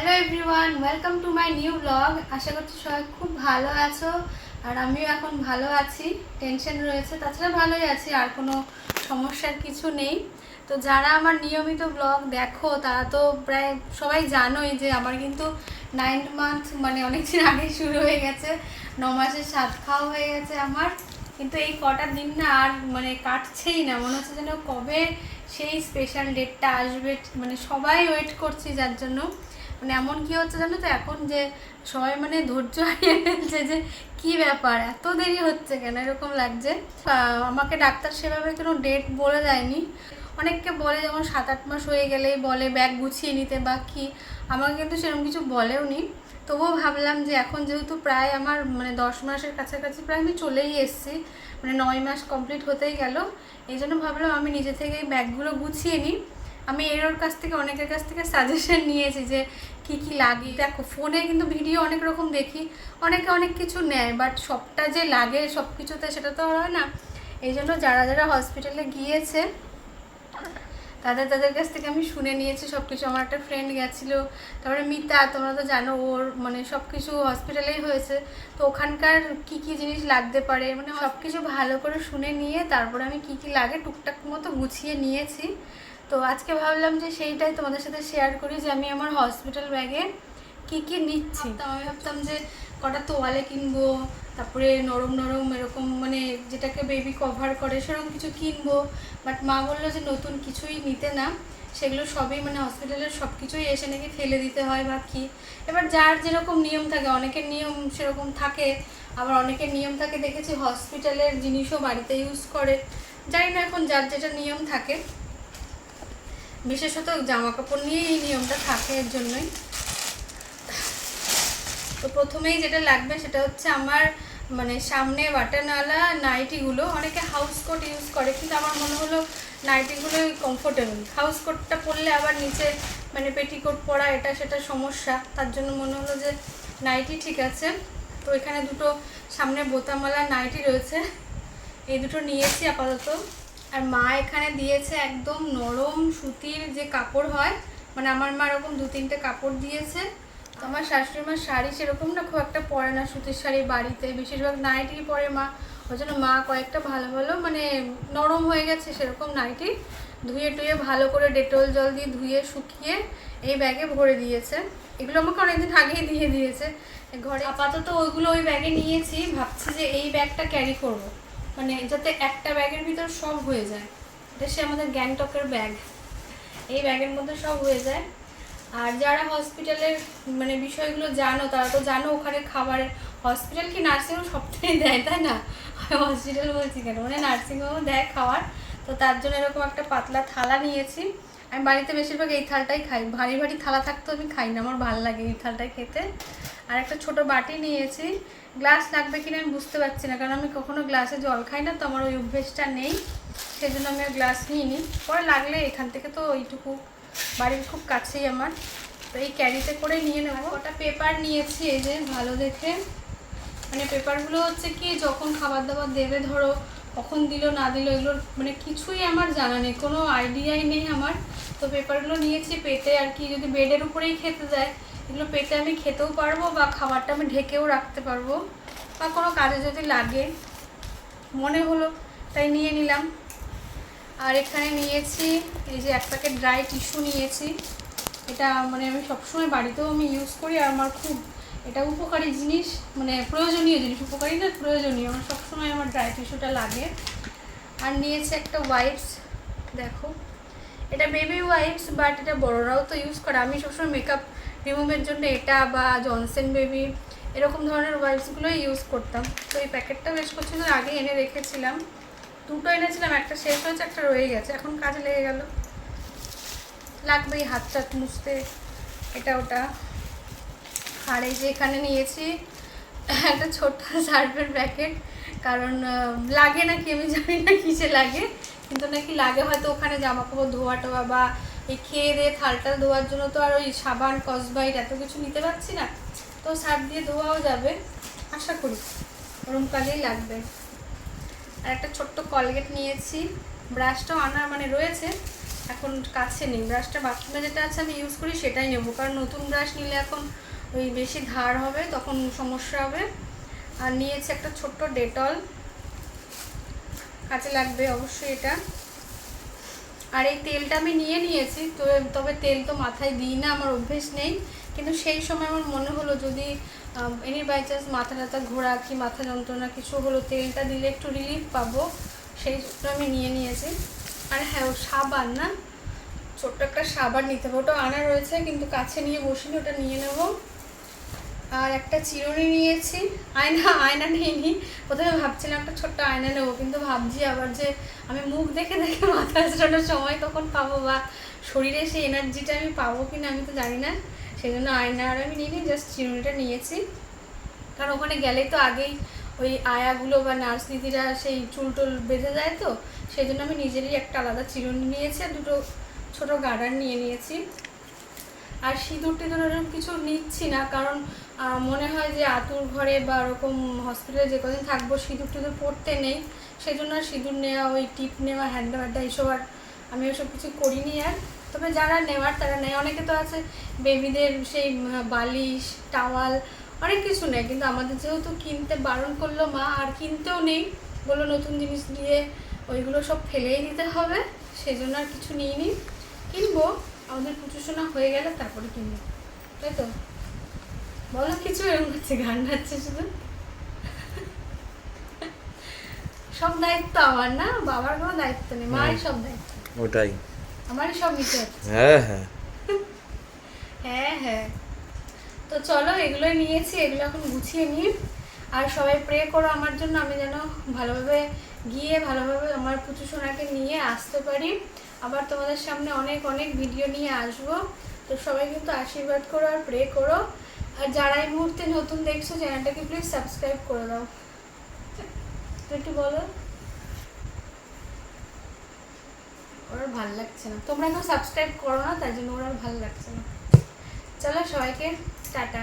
Hello everyone welcome to my new blog আশা করছি সবাই খুব ভালো আছো আর আমিও এখন ভালো আছি। টেনশন রয়েছে, তাছাড়া ভালোই আছি, আর কোনো সমস্যার কিছু নেই। তো যারা আমার নিয়মিত ব্লগ দেখো, তারা তো প্রায় সবাই জানোই যে আমার কিন্তু নাইন মান্থ মানে অনেক দিন আগে শুরু হয়ে গেছে। ন মাসের সাত খাওয়া হয়ে গেছে আমার। কিন্তু এই কটা দিন না আর মানে কাটছেই না। মনে হচ্ছে যেন কবে সেই স্পেশাল ডেটটা আসবে মানে সবাই ওয়েট করছি যার জন্য। মানে এমন কি হচ্ছে জানো তো? এখন যে সবাই মানে ধৈর্য হারিয়ে ফেলছে যে কি ব্যাপার? এত দেরি হচ্ছে কেন? এরকম লাগছে। আমাকে ডাক্তার সেভাবে কোনো ডেট বলে দেয়নি। অনেককে বলে যেমন সাত আট মাস হয়ে গেলেই বলে, ব্যাগ গুছিয়ে নিতে বা কি? আমাকে কিন্তু সেরকম কিছু বলেও নি। তবুও ভাবলাম যে এখন যেহেতু প্রায় আমার মানে দশ মাসের কাছাকাছি প্রায় আমি চলেই এসেছি মানে নয় মাস কমপ্লিট হতেই গেল। এই জন্য ভাবলাম আমি নিজে থেকেই ব্যাগগুলো গুছিয়ে নিই। আমি এর ওর কাছ থেকে, অনেকের কাছ থেকে সাজেশন নিয়েছি যে কি কি লাগে। দেখো, ফোনে কিন্তু ভিডিও অনেক রকম দেখি, অনেকে অনেক কিছু নেয় বাট সবটা যে লাগে সব কিছুতে সেটা তো হয় না। এই জন্য যারা যারা হসপিটালে গিয়েছে, তাদের তাদের কাছ থেকে আমি শুনে নিয়েছি সব কিছু আমার একটা ফ্রেন্ড গেছিল, তারপরে মিতা, তোমরা তো জানো ওর মানে সব কিছু হসপিটালেই হয়েছে। তো ওখানকার কি কি জিনিস লাগতে পারে মানে সব কিছু ভালো করে শুনে নিয়ে তারপরে আমি কি কি লাগে টুকটাক মতো গুছিয়ে নিয়েছি। তো আজকে ভাবলাম যে সেইটাই তোমাদের সাথে শেয়ার করি যে আমি আমার হসপিটাল ব্যাগে কি কি নিচ্ছি। তো আমি ভাবতাম যে কটা তোয়ালে কিনবো, তারপরে নরম নরম এরকম মানে যেটাকে বেবি কভার করে সেরকম কিছু কিনবো। বাট মা বলল যে নতুন কিছুই নিতে না, সেগুলো সবই মানে হসপিটালের সব কিছুই এসে নাকি ফেলে দিতে হয় বা কি। এবার যার যেরকম নিয়ম থাকে, অনেকের নিয়ম সেরকম থাকে, আবার অনেকের নিয়ম থাকে, দেখেছি হসপিটালের জিনিসও বাড়িতে ইউজ করে। জানি না এখন যার যেটা নিয়ম থাকে। বিশেষত জামা কাপড় নিয়ে এই নিয়মটা থাকে এর জন্যই। তো প্রথমেই যেটা লাগবে সেটা হচ্ছে আমার মানে সামনে বাটনওয়ালা নাইটিগুলো, অনেকে হাউস কোট ইউজ করে, কিন্তু আমার মনে হলো নাইটিগুলোই কমফোর্টেবল হাউস কোটটা পরলে আবার নিচে মানে পেটিকোট পরা, এটা সেটা সমস্যা। তার জন্য মনে হলো যে নাইটি ঠিক আছে। তো এখানে দুটো সামনে বোতামওয়ালা নাইটি রয়েছে। এই দুটো নিয়েছি আপাতত। আর মা এখানে দিয়েছে একদম নরম সুতির যে কাপড় হয় মানে আমার মা এরকম দু তিনটে কাপড় দিয়েছে। তো আমার শাশুড়ি মার শাড়ি সেরকম না, খুব একটা পরে না সুতির শাড়ি বাড়িতে, বেশিরভাগ নাইটি পরে মা। ওই জন্য মা কয়েকটা ভালো ভালো মানে নরম হয়ে গেছে সেরকম নাইটি ধুয়ে টুয়ে ভালো করে ডেটল জল দিয়ে ধুয়ে শুকিয়ে এই ব্যাগে ভরে দিয়েছে। এগুলো আমাকে অনেকদিন আগেই দিয়ে দিয়েছে। ঘরে আপাতত ওইগুলো ওই ব্যাগে নিয়েছি, ভাবছি যে এই ব্যাগটা ক্যারি করব। মানে যাতে একটা ব্যাগের ভিতর সব হয়ে যায়। এটা সে আমাদের গ্যাংটকের ব্যাগ। এই ব্যাগের মধ্যে সব হয়ে যায়। আর যারা হসপিটালের মানে বিষয়গুলো জানো, তারা তো জানো ওখানে খাবারের হসপিটাল কি নার্সিংহোম সবটাই দেয়, তাই না? হসপিটাল বলছি কেন? মানে নার্সিংহোমও দেয় খাবার। তো তার জন্য এরকম একটা পাতলা থালা নিয়েছি। আমি বাড়িতে বেশিরভাগ এই থালটাই খাই। ভারী ভারী থালা থাকতো আমি খাই না, আমার ভালো লাগে এই থালটাই খেতে। আর একটা ছোট বাটি নিয়েছি। গ্লাস লাগবে কিনা আমি বুঝতে পারছি না, কারণ আমি কখনো গ্লাসে জল খাই না, তো আমার ওই অভ্যেসটা নেই। সেই জন্য আমি গ্লাস নিইনি। পরে লাগলে এখান থেকে তো ওইটুকু, বাড়ির খুব কাছেই আমার। তো এই ক্যারিতে করে নিয়ে নেব। ওটা পেপার নিয়েছি, এই যে ভালো দেখে। মানে পেপারগুলো হচ্ছে কি, যখন খাবার দাবার দেবে ধরো, কখন দিল, না দিল, এগুলোর মানে কিছুই আমার জানা নেই, কোনো আইডিয়াই নেই আমার। তো পেপারগুলো নিয়েছি, পেতে আর কি, যদি বেডের উপরেই খেতে দেয় এগুলো পেতে আমি খেতেও পারব বা খাবারটা আমি ঢেকেও রাখতে পারব বা কোনো কাজে যদি লাগে। মনে হলো, তাই নিয়ে নিলাম। আর এখানে নিয়েছি, এই যে এক প্যাকেট ড্রাই টিস্যু নিয়েছি। এটা মানে আমি সবসময় বাড়িতেও আমি ইউজ করি, আর আমার খুব এটা উপকারী জিনিস মানে প্রয়োজনীয় জিনিস, উপকারী না, প্রয়োজনীয়। আমার সবসময় আমার ড্রাই টিস্যুটা লাগে। আর নিয়েছি একটা ওয়াইপস দেখো। এটা বেবি ওয়াইপস বাট এটা বড়রাও তো ইউজ করে। আমি সবসময় মেকআপ রিমুভের জন্য এটা বা জনসেন বেবি, এরকম ধরনের ওয়াইপসগুলোই ইউজ করতাম। তো এই প্যাকেটটা বেশ কিছুদিন আগে এনে রেখেছিলাম। দুটো এনেছিলাম, একটা শেষ হয়েছে, একটা রয়ে গেছে। এখন কাজে লেগে গেল। লাগবেই হাত টাত মুছতে, এটা ওটা। আর এই যে এখানে নিয়েছি একটা ছোট্ট সার্ফের প্যাকেট। কারণ লাগে নাকি আমি জানি না কিসে লাগে। কিন্তু নাকি লাগে, হয়তো ওখানে জামা কাপড় ধোয়া টোয়া বা এই খেয়ে দিয়ে থালটা ধোয়ার জন্য তো আর ওই সাবান, কসবাইট এত কিছু নিতে পারছি না। তো সার্ফ দিয়ে ধোয়াও যাবে, আশা করি। গরমকালেই লাগবে। আর একটা ছোট্ট কলগেট নিয়েছি। ব্রাশটাও আনার মানে রয়েছে, এখন কাছে নেই। ব্রাশটা বাথরুমে যেটা আছে আমি ইউজ করি, সেটাই নেব। কারণ নতুন ব্রাশ নিলে এখন ওই বেশি ধার হবে, তখন সমস্যা হবে। আর নিয়েছি একটা ছোট্ট ডেটল। কাজে লাগবে অবশ্যই এটা। আর এই তেলটা আমি নিয়ে নিয়েছি, তো তবে তেল তো মাথায় দিই না, আমার অভ্যেস নেই। কিন্তু সেই সময় আমার মনে হলো যদি এনি বাই চান্স মাথা টাথা ঘোরা কি মাথা যন্ত্রণা কিছু হলো, তেলটা দিলে একটু রিলিফ পাবো, সেই জন্য আমি নিয়ে নিয়েছি। আর হ্যাঁ ও সাবান না, ছোট্ট একটা সাবান নিতে হবে, ওটা আনা রয়েছে, কিন্তু কাছে নিয়ে বসিনি, ওটা নিয়ে নেব। আর একটা চিরুনি নিয়েছি। আয়না আয়না নিইনি। প্রথমে ভাবছিলাম একটা ছোট্ট আয়না নেব, কিন্তু ভাবছি আবার যে আমি মুখ দেখে দেখে মাথা আঁচড়ানোর সময় তখন পাবো বা শরীরে সেই এনার্জিটা আমি পাবো কি না আমি তো জানি না। সেই জন্য আয়না আর আমি নিইনি, জাস্ট চিরুনিটা নিয়েছি। কারণ ওখানে গেলে তো আগেই ওই আয়াগুলো বা নার্স দিদিরা সেই চুল টুল বেঁধে যায় তো সেই জন্য আমি নিজেরই একটা আলাদা চিরুনি নিয়েছি আর দুটো ছোটো গার্ডার নিয়ে নিয়েছি। আর সিঁদুর টিঁদুর এরকম কিছু নিচ্ছি না, কারণ মনে হয় যে আতুর ঘরে বা ওরকম হসপিটালে যে কদিন থাকব সিঁদুর টিঁদুর পড়তে নেই সেই জন্য আর সিঁদুর নেওয়া, ওই টিপ নেওয়া হ্যান্ড ব্যাগটা এইসব আর আমি ওসব কিছু করিনি আর। তবে যারা নেওয়ার তারা নেয়, অনেকে তো আছে বেবিদের সেই বালিশ টাওয়াল অনেক কিছু নেয়, কিন্তু আমাদের যেহেতু কিনতে বারণ করল মা, আর কিনতেও নেই, বলল নতুন জিনিস দিয়ে ওইগুলো সব ফেলেই দিতে হবে সেই জন্য আর কিছু নিইনি। কিনবো আমাদের পুজো শোনা হয়ে গেলে তারপরে কিনবো। তাই তো? বলো কিছু এরকম হচ্ছে গান নাচছে শুধু। সব দায়িত্ব আমার না বাবার কোনো দায়িত্ব নেই মারই সব দায়িত্ব। ওটাই। আমারই সব নিতে হচ্ছে হ্যাঁ হ্যাঁ। হ্যাঁ হ্যাঁ। তো চলো এগুলোই নিয়েছি এগুলো এখন গুছিয়ে নিই। আর সবাই প্রে করো আমার জন্য, আমি যেন ভালোভাবে গিয়ে, ভালোভাবে আমার পুচু সোনাকে নিয়ে আসতে পারি। আবার তোমাদের সামনে অনেক অনেক ভিডিও নিয়ে আসব। তো সবাই কিন্তু আশীর্বাদ করো আর প্রে করো। আর যারা এই মুহূর্তে নতুন দেখছ, চ্যানেলটাকে প্লিজ সাবস্ক্রাইব করে দাও। একটু বলো। ওর ভালো লাগছে না। তোমরা কেউ সাবস্ক্রাইব করো না, তাই জন্য ওর আর ভালো লাগছে না। চলো সবাইকে, টাটা।